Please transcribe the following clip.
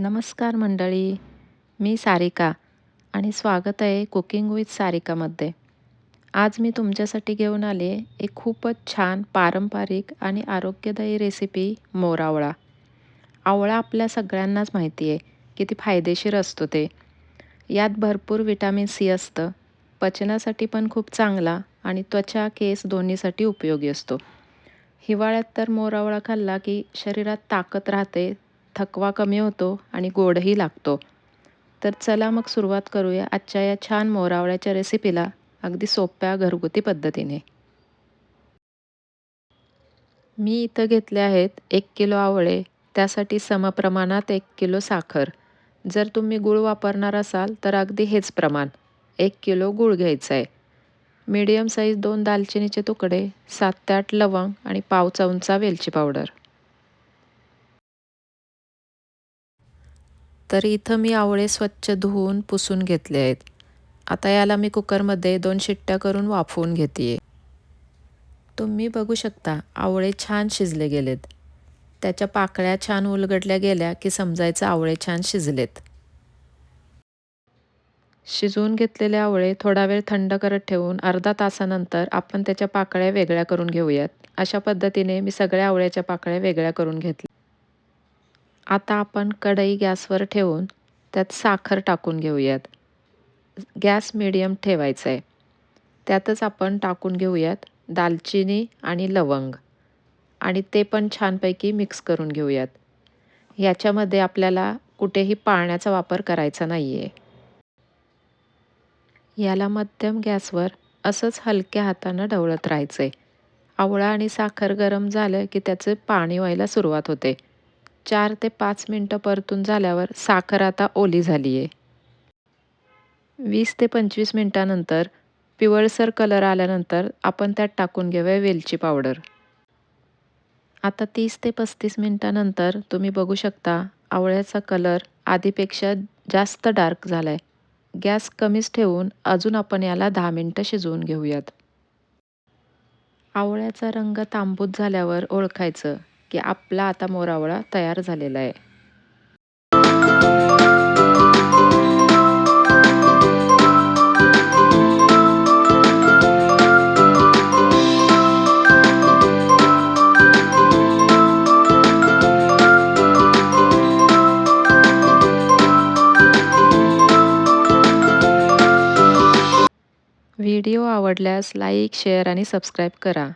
नमस्कार मंडळी मी सारिका आणि स्वागत आहे कुकिंग विथ सारिकामध्ये. आज मी तुमच्यासाठी घेऊन आले एक खूपच छान पारंपरिक आणि आरोग्यदायी रेसिपी मोरावळा आवळा. आपल्या सगळ्यांनाच माहिती आहे किती फायदेशीर असतो ते. यात भरपूर विटॅमिन सी असतं पचनासाठी पण खूप चांगला आणि त्वचा केस दोन्हीसाठी उपयोगी असतो. हिवाळ्यात तर मोरावळा खाल्ला की शरीरात ताकद राहते थकवा कमी होतो आणि गोडही लागतो. तर चला मग सुरुवात करूया आजच्या या छान मोरावळ्याच्या रेसिपीला अगदी सोप्या घरगुती पद्धतीने. मी इथं घेतले आहेत एक किलो आवळे त्यासाठी समप्रमाणात एक किलो साखर. जर तुम्ही गूळ वापरणार असाल तर अगदी हेच प्रमाण एक किलो गूळ घ्यायचं आहे मीडियम साईज दोन दालचिनीचे तुकडे सात ते आठ लवंग आणि पाव चमचा वेलची पावडर. तर इथं मी आवळे स्वच्छ धुवून पुसून घेतले आहेत. आता याला मी कुकरमध्ये दोन शिट्ट्या करून वाफवून घेते तुम्ही बघू शकता आवळे छान शिजले गेलेत. त्याच्या पाकळ्या छान उलगडल्या गेल्या की समजायचं आवळे छान शिजलेत. शिजवून घेतलेले आवळे थोडा वेळ थंड करत ठेवून अर्धा तासानंतर आपण त्याच्या पाकळ्या वेगळ्या करून घेऊयात. अशा पद्धतीने मी सगळ्या आवळ्याच्या पाकळ्या वेगळ्या करून घेतल्या. आता आपण कढई गॅसवर ठेवून त्यात साखर टाकून घेऊयात. गॅस मिडियम ठेवायचा आहे त्यातच आपण टाकून घेऊयात दालचिनी आणि लवंग. आणि ते पण छानपैकी मिक्स करून घेऊयात. ह्याच्यामध्ये आपल्याला कुठेही पाण्याचा वापर करायचा नाही आहे याला मध्यम गॅसवर असंच हलक्या हातानं ढवळत राहायचं आहे आवळा आणि साखर गरम झालं की त्याचे पाणी व्हायला सुरुवात होते. चार ते पाच मिनटं परतून झाल्यावर साखर आता ओली झाली आहे वीस ते पंचवीस मिनटानंतर पिवळसर कलर आल्यानंतर आपण त्यात टाकून घेऊया वेलची पावडर. आता तीस ते पस्तीस मिनटानंतर तुम्ही बघू शकता आवळ्याचा कलर आधीपेक्षा जास्त डार्क झाला आहे गॅस कमीच ठेवून अजून आपण याला दहा मिनटं शिजवून घेऊयात. आवळ्याचा रंग तांबूत झाल्यावर ओळखायचं. की आपला आता मोरावळा तयार झालेला आहे. व्हिडिओ आवडल्यास लाईक शेअर आणि सबस्क्राईब करा.